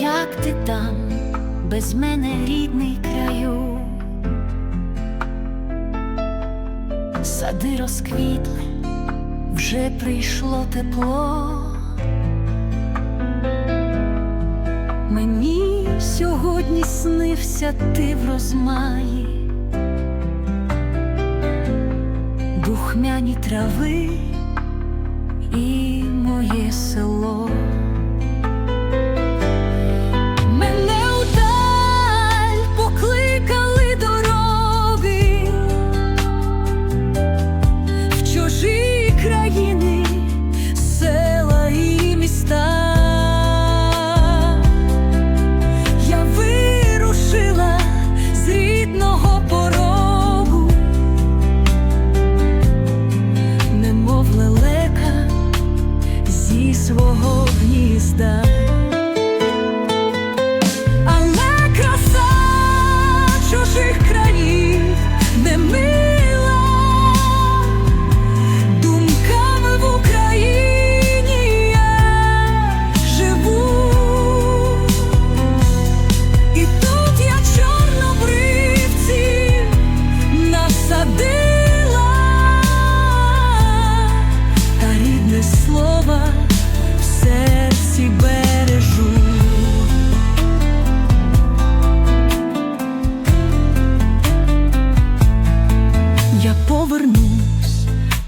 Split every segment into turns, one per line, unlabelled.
як ти там, без мене рідний краю. Сади розквітли, вже прийшло тепло. Мені сьогодні снився ти в розмаї, духмяні трави і моє село.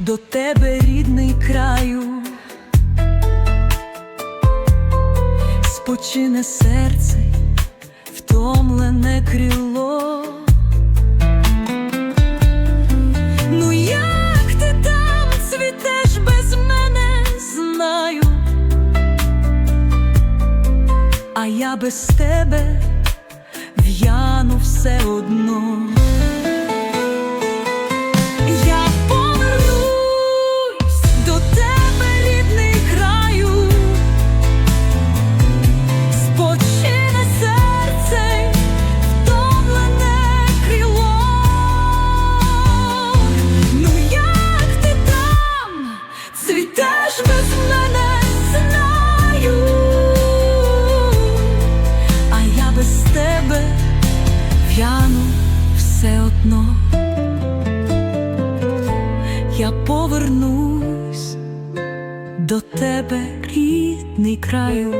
До тебе, рідний краю, спочине серце, втомлене крило. Ну як ти там цвітеш без мене, знаю, а я без тебе в'яну все одно. До тебе, рідний краю.